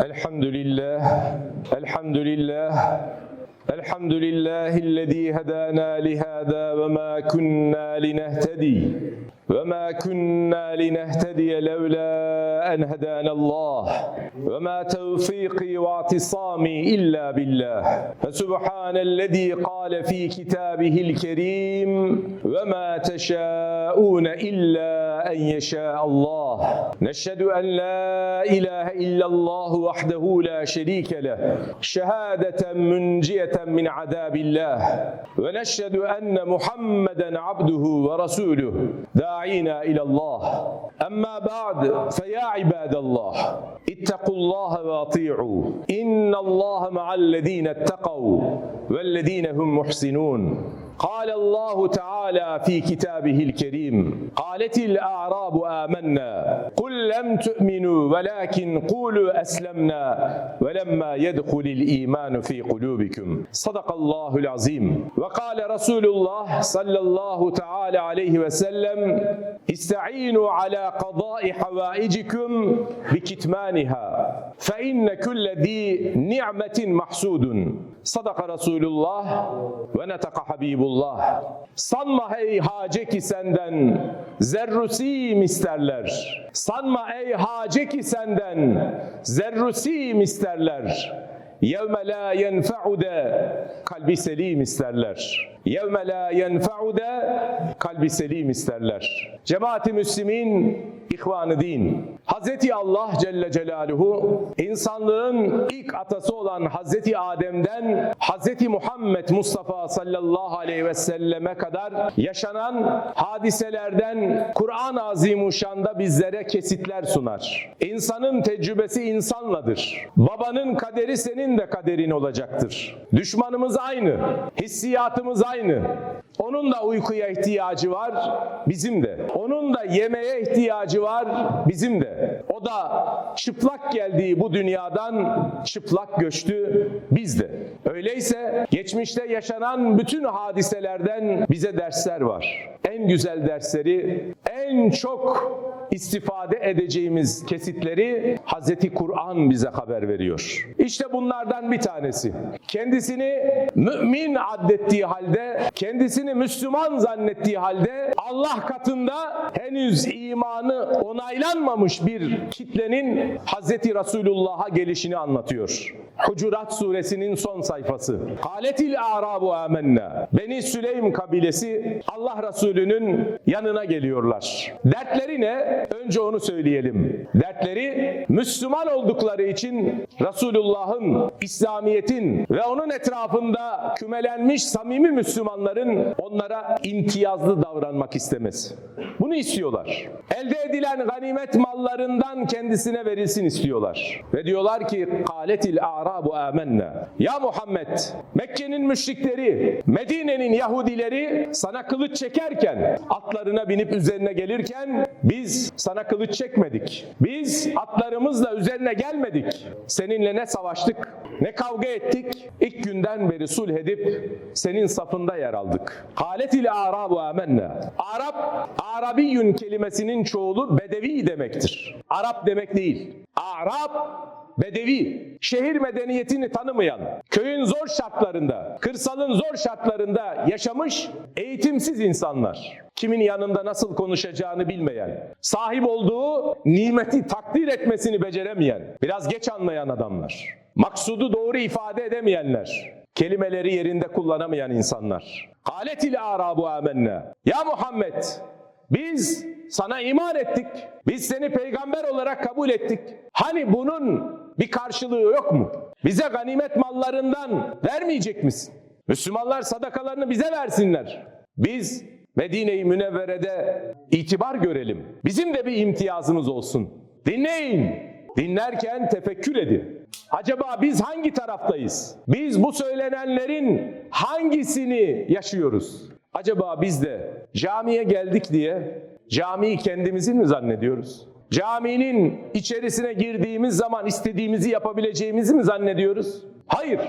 الحمد لله الحمد لله الحمد لله الذي هدانا لهذا وما كنا لنهتدي. وما كنا لنهتدي لولا أن هدانا الله وما توفيقي واعتصامي إلا بالله فسبحان الذي قال في كتابه الكريم وما تشاءون إلا أن يشاء الله نشهد أن لا إله إلا الله وحده لا شريك له شهادة منجية من عذاب الله ونشهد أن محمدا عبده ورسوله داعينا إلى الله. أما بعد فيا عباد الله اتقوا الله وأطيعوا. إن الله مع الذين اتقوا والذين هم محسنون. قال الله تعالى في كتابه الكريم قالت الأعراب آمنا قل لم تؤمنوا ولكن قولوا أسلمنا ولما يدخل الإيمان في قلوبكم. صدق الله العظيم. وقال رسول الله صلى الله تعالى عليه وسلم استعينوا على قضاء حوائجكم بكتمانها. fe inne kulle zi ni'metin mahsudun. Sadaka Resulullah ve netaka Habibullah. Sanma ey hace ki senden zerrusim isterler. Sanma ey hace ki senden zerrusim isterler. Yevme la yenfe'ude kalbi selim isterler. Yevme la yenfe'u de kalbi selim isterler. Cemaati Müslümin, ihvanı din. Hazreti Allah Celle Celaluhu insanlığın ilk atası olan Hazreti Adem'den Hazreti Muhammed Mustafa sallallahu aleyhi ve selleme kadar yaşanan hadiselerden Kur'an-ı Azimuşşan'da bizlere kesitler sunar. İnsanın tecrübesi insanladır. Babanın kaderi senin de kaderin olacaktır. Düşmanımız aynı, hissiyatımız aynı. Onun da uykuya ihtiyacı var, bizim de. Onun da yemeğe ihtiyacı var, bizim de. O da çıplak geldiği bu dünyadan çıplak göçtü, biz de. Öyleyse geçmişte yaşanan bütün hadiselerden bize dersler var. En güzel dersleri, en çok istifade edeceğimiz kesitleri Hazreti Kur'an bize haber veriyor. İşte bunlardan bir tanesi. Kendisini mümin addettiği halde, kendisini Müslüman zannettiği halde Allah katında henüz imanı onaylanmamış bir kitlenin Hazreti Resulullah'a gelişini anlatıyor. Hucurat suresinin son sayfası. Kaletil arabu amennâ. Beni Süleym kabilesi Allah Resulü'nün yanına geliyorlar. Dertleri ne? Önce onu söyleyelim. Dertleri Müslüman oldukları için Resulullah'ın, İslamiyet'in ve onun etrafında kümelenmiş samimi Müslümanların onlara imtiyazlı davranmak istemesi. Bunu istiyorlar. Elde edilen ganimet mallarından kendisine verilsin istiyorlar. Ve diyorlar ki kâletil a'rabu âmennâ. Ya Muhammed Mekke'nin müşrikleri, Medine'nin Yahudileri sana kılıç çekerken, atlarına binip üzerine gelirken biz sana kılıç çekmedik. Biz atlarımızla üzerine gelmedik. Seninle ne savaştık, ne kavga ettik. İlk günden beri sulh edip senin safında yer aldık. Kâletil a'rabu âmennâ. Arap, Arabiyyün kelimesinin çoğulu bedevi demektir. Arap demek değil. Arap Bedevi, şehir medeniyetini tanımayan, köyün zor şartlarında, kırsalın zor şartlarında yaşamış eğitimsiz insanlar. Kimin yanında nasıl konuşacağını bilmeyen, sahip olduğu nimeti takdir etmesini beceremeyen, biraz geç anlayan adamlar. Maksudu doğru ifade edemeyenler, kelimeleri yerinde kullanamayan insanlar. Kâletil arabu amennâ. Ya Muhammed, biz sana iman ettik. Biz seni peygamber olarak kabul ettik. Hani bunun bir karşılığı yok mu? Bize ganimet mallarından vermeyecek misin? Müslümanlar sadakalarını bize versinler. Biz Medine-i Münevvere'de itibar görelim. Bizim de bir imtiyazımız olsun. Dinleyin. Dinlerken tefekkür edin. Acaba biz hangi taraftayız? Biz bu söylenenlerin hangisini yaşıyoruz? Acaba biz de camiye geldik diye camiyi kendimizin mi zannediyoruz? Caminin içerisine girdiğimiz zaman istediğimizi yapabileceğimizi mi zannediyoruz? Hayır.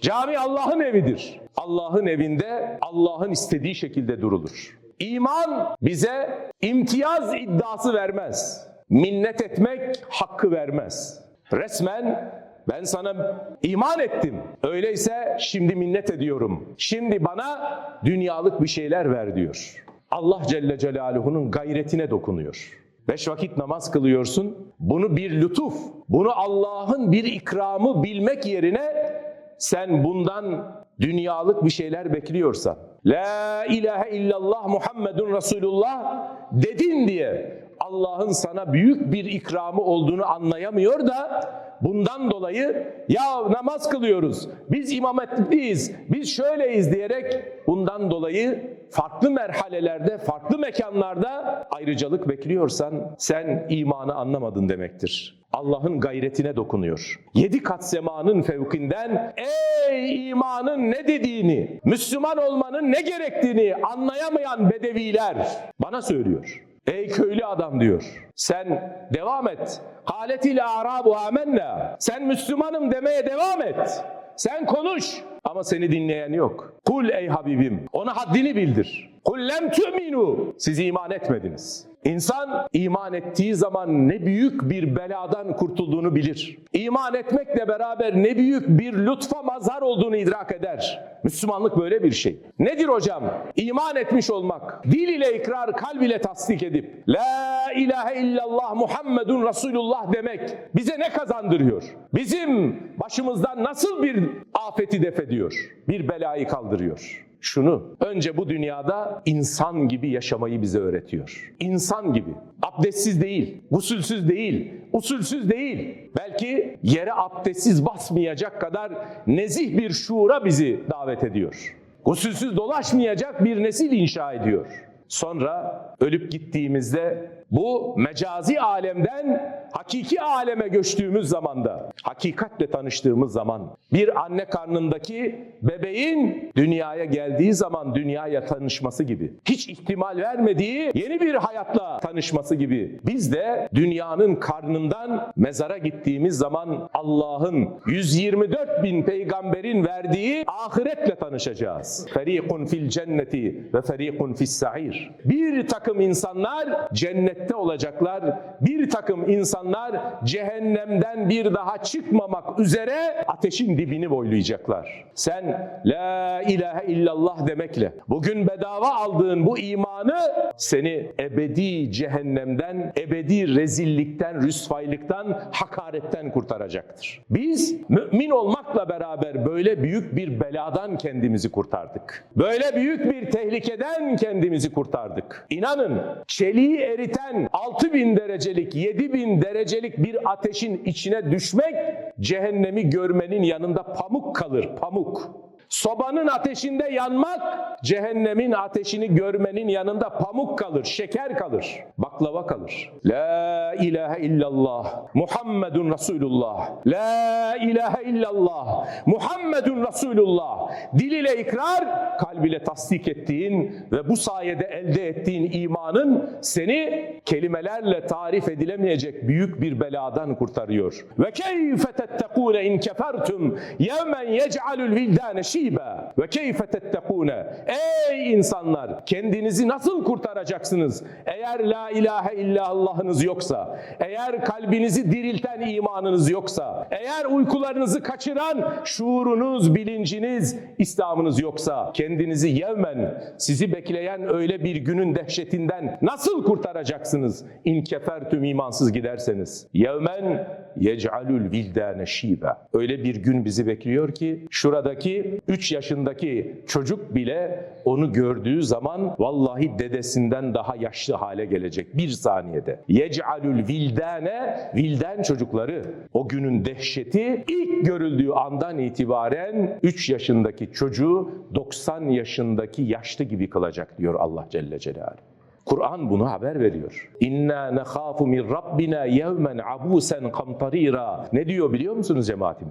Cami Allah'ın evidir. Allah'ın evinde Allah'ın istediği şekilde durulur. İman bize imtiyaz iddiası vermez. Minnet etmek hakkı vermez. Resmen ben sana iman ettim. Öyleyse şimdi minnet ediyorum. Şimdi bana dünyalık bir şeyler ver diyor. Allah Celle Celaluhu'nun gayretine dokunuyor. Beş vakit namaz kılıyorsun. Bunu bir lütuf, bunu Allah'ın bir ikramı bilmek yerine sen bundan dünyalık bir şeyler bekliyorsan, La ilahe illallah Muhammedun Resulullah dedin diye Allah'ın sana büyük bir ikramı olduğunu anlayamıyor da bundan dolayı ya namaz kılıyoruz, biz imam hatipliyiz, biz şöyleyiz diyerek bundan dolayı farklı merhalelerde, farklı mekanlarda ayrıcalık bekliyorsan sen imanı anlamadın demektir. Allah'ın gayretine dokunuyor. Yedi kat semanın fevkinden ey imanın ne dediğini, Müslüman olmanın ne gerektiğini anlayamayan bedeviler bana söylüyor. Ey köylü adam diyor. Sen devam et. Haletil arabu amenna. Sen Müslümanım demeye devam et. Sen konuş. Ama seni dinleyen yok. Kul ey Habibim. Ona haddini bildir. Kul lem tu'minu. Siz iman etmediniz. İnsan iman ettiği zaman ne büyük bir beladan kurtulduğunu bilir. İman etmekle beraber ne büyük bir lütfa mazhar olduğunu idrak eder. Müslümanlık böyle bir şey. Nedir hocam? İman etmiş olmak. Dil ile ikrar, kalb ile tasdik edip La ilahe illallah Muhammedun Resulullah demek bize ne kazandırıyor? Bizim başımızdan nasıl bir afeti def ediyor? Bir belayı kaldırıyor şunu. Önce bu dünyada insan gibi yaşamayı bize öğretiyor. İnsan gibi. Abdestsiz değil, gusülsüz değil, usulsüz değil. Belki yere abdestsiz basmayacak kadar nezih bir şuura bizi davet ediyor. Gusülsüz dolaşmayacak bir nesil inşa ediyor. Sonra ölüp gittiğimizde bu mecazi alemden hakiki aleme göçtüğümüz zamanda, hakikatle tanıştığımız zaman, bir anne karnındaki bebeğin dünyaya geldiği zaman dünyaya tanışması gibi, hiç ihtimal vermediği yeni bir hayatla tanışması gibi, biz de dünyanın karnından mezara gittiğimiz zaman Allah'ın 124 bin peygamberin verdiği ahiretle tanışacağız. Ferikun fil cenneti ve ferikun fis sa'ir. Bir takım insanlar cennette olacaklar, bir takım insanlar cehennemden bir daha çıkmamak üzere ateşin dibini boylayacaklar. Sen la ilahe illallah demekle bugün bedava aldığın bu imanı seni ebedi cehennemden, ebedi rezillikten, rüsvaylıktan, hakaretten kurtaracaktır. Biz mümin olmakla beraber böyle büyük bir beladan kendimizi kurtardık. Böyle büyük bir tehlikeden kendimizi kurtardık. İnanın çeliği eriten 6000 derecelik, 7000 derecelik bir ateşin içine düşmek cehennemi görmenin yanında pamuk kalır, pamuk. Sobanın ateşinde yanmak, cehennemin ateşini görmenin yanında pamuk kalır, şeker kalır, baklava kalır. La ilahe illallah, Muhammedun Resulullah. La ilahe illallah, Muhammedun Resulullah. Dil ile ikrar, kalb ile tasdik ettiğin ve bu sayede elde ettiğin imanın seni kelimelerle tarif edilemeyecek büyük bir beladan kurtarıyor. Ve keyfe tettekûne in kefertum yevmen yec'alul vildâne şibe ve keyfe tettekûne Ey insanlar kendinizi nasıl kurtaracaksınız? Eğer la ilahe illallahınız yoksa, eğer kalbinizi dirilten imanınız yoksa, eğer uykularınızı kaçıran şuurunuz, bilinciniz, İslam'ınız yoksa kendinizi yevmen sizi bekleyen öyle bir günün dehşetinden nasıl kurtaracaksınız? İn kefertüm imansız giderseniz. Yevmen yec'alul vildâne şibe. Öyle bir gün bizi bekliyor ki şuradaki 3 yaşındaki çocuk bile onu gördüğü zaman vallahi dedesinden daha yaşlı hale gelecek bir saniyede. Yec'alul vildâne vilden çocukları o günün dehşeti ilk görüldüğü andan itibaren 3 yaşındaki çocuğu 90 yaşındaki yaşlı gibi kılacak diyor Allah Celle Celaluhu. Kur'an bunu haber veriyor. İnna nekhafu min rabbina yevmen abusen kamtarira. Ne diyor biliyor musunuz cemaat-i?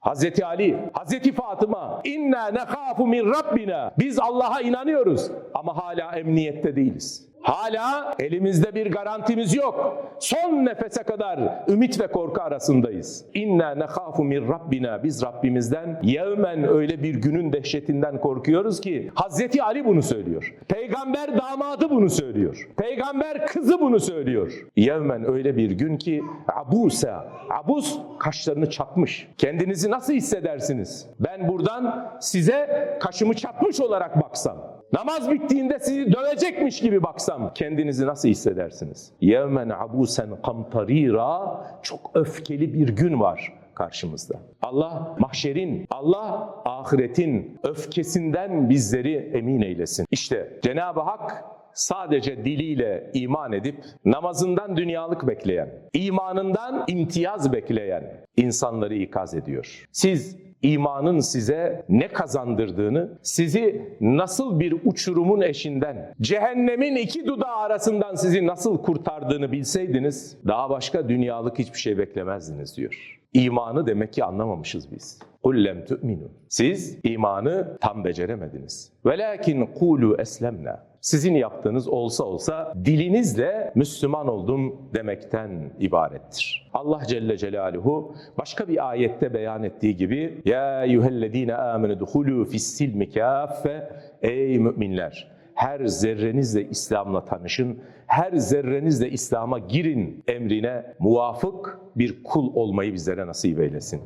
Hazreti Ali, Hazreti Fatıma, inna nekhafu min rabbina. Biz Allah'a inanıyoruz ama hala emniyette değiliz. Hala elimizde bir garantimiz yok. Son nefese kadar ümit ve korku arasındayız. İnna nekhafu min Rabbina biz Rabbimizden yevmen öyle bir günün dehşetinden korkuyoruz ki Hazreti Ali bunu söylüyor. Peygamber damadı bunu söylüyor. Peygamber kızı bunu söylüyor. Yevmen öyle bir gün ki abusa. Abus kaşlarını çatmış. Kendinizi nasıl hissedersiniz? Ben buradan size kaşımı çatmış olarak baksam. Namaz bittiğinde sizi dövecekmiş gibi baksam kendinizi nasıl hissedersiniz? Yevmen abusen kamtarira çok öfkeli bir gün var karşımızda. Allah mahşerin, Allah ahiretin öfkesinden bizleri emin eylesin. İşte Cenab-ı Hak sadece diliyle iman edip namazından dünyalık bekleyen, imanından imtiyaz bekleyen insanları ikaz ediyor. Siz imanın size ne kazandırdığını, sizi nasıl bir uçurumun eşinden, cehennemin iki dudağı arasından sizi nasıl kurtardığını bilseydiniz, daha başka dünyalık hiçbir şey beklemezdiniz diyor. İmanı demek ki anlamamışız biz. Kullem tu'minu. Siz imanı tam beceremediniz. Velakin kulu eslemna. Sizin yaptığınız olsa olsa dilinizle Müslüman oldum demekten ibarettir. Allah Celle Celaluhu başka bir ayette beyan ettiği gibi Ya eyyühellezine amenu duhulu fissilmi kaffe Ey müminler! Her zerrenizle İslam'la tanışın, her zerrenizle İslam'a girin emrine muvafık bir kul olmayı bizlere nasip eylesin.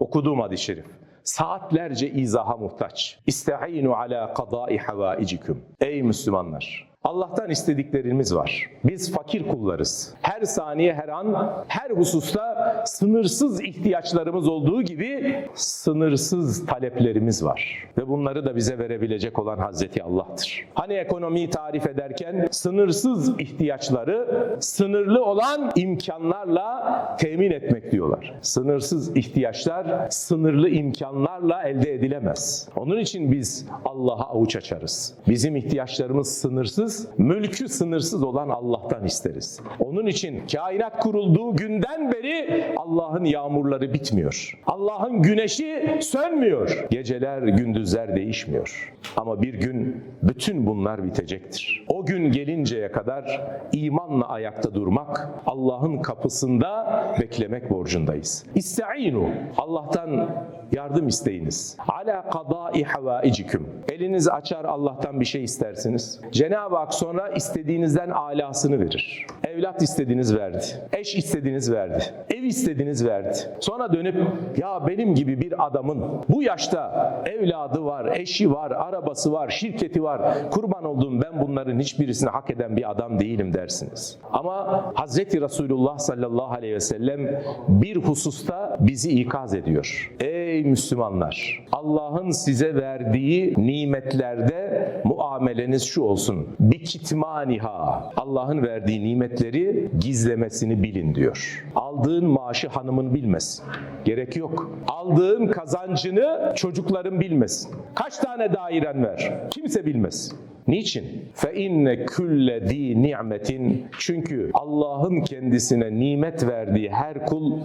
Okuduğum hadis-i şerif saatlerce izaha muhtaç. İste'inu ala kadai havaicikum. Ey Müslümanlar! Allah'tan istediklerimiz var. Biz fakir kullarız. Her saniye, her an, her hususta sınırsız ihtiyaçlarımız olduğu gibi sınırsız taleplerimiz var. Ve bunları da bize verebilecek olan Hazreti Allah'tır. Hani ekonomiyi tarif ederken sınırsız ihtiyaçları sınırlı olan imkanlarla temin etmek diyorlar. Sınırsız ihtiyaçlar sınırlı imkanlarla elde edilemez. Onun için biz Allah'a avuç açarız. Bizim ihtiyaçlarımız sınırsız, mülkü sınırsız olan Allah'tan isteriz. Onun için kainat kurulduğu günden beri Allah'ın yağmurları bitmiyor. Allah'ın güneşi sönmüyor. Geceler, gündüzler değişmiyor. Ama bir gün bütün bunlar bitecektir. O gün gelinceye kadar imanla ayakta durmak, Allah'ın kapısında beklemek borcundayız. İste'inu. Allah'tan yardım isteyiniz. Ala kadai havaiciküm. Elinizi açar Allah'tan bir şey istersiniz. Cenab-ı Hak sonra istediğinizden alasını verir. Evlat istediğiniz verdi. Eş istediğiniz verdi. Ev istediğiniz verdi. Sonra dönüp ya benim gibi bir adamın bu yaşta evladı var, eşi var, arabası var, şirketi var. Kurban olduğum ben bunların hiçbirisini hak eden bir adam değilim dersiniz. Ama Hazreti Resulullah sallallahu aleyhi ve sellem bir hususta bizi ikaz ediyor. Ey Müslümanlar! Allah'ın size verdiği nimetlerde muameleniz şu olsun. Bir kitmaniha. Allah'ın verdiği nimetleri gizlemesini bilin diyor. Aldığın maaşı hanımın bilmesin. Gerek yok. Aldığın kazancını çocukların bilmesin. Kaç tane dairen var? Kimse bilmez. Niçin? Fe inne külle di ni'metin çünkü Allah'ın kendisine nimet verdiği her kul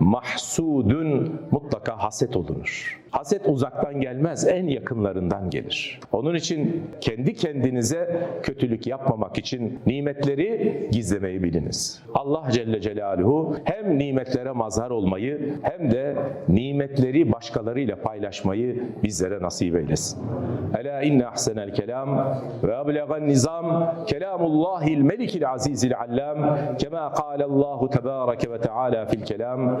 mahsudun mutlaka haset olunur. Haset uzaktan gelmez, en yakınlarından gelir. Onun için kendi kendinize kötülük yapmamak için nimetleri gizlemeyi biliniz. Allah Celle Celaluhu hem nimetlere mazhar olmayı hem de nimetleri başkalarıyla paylaşmayı bizlere nasip eylesin. Ela inne ahsenel kelam ve ablegan nizam kelamullahil melikil azizil allam kema kâle Allahu tebâreke ve teâlâ fil kelam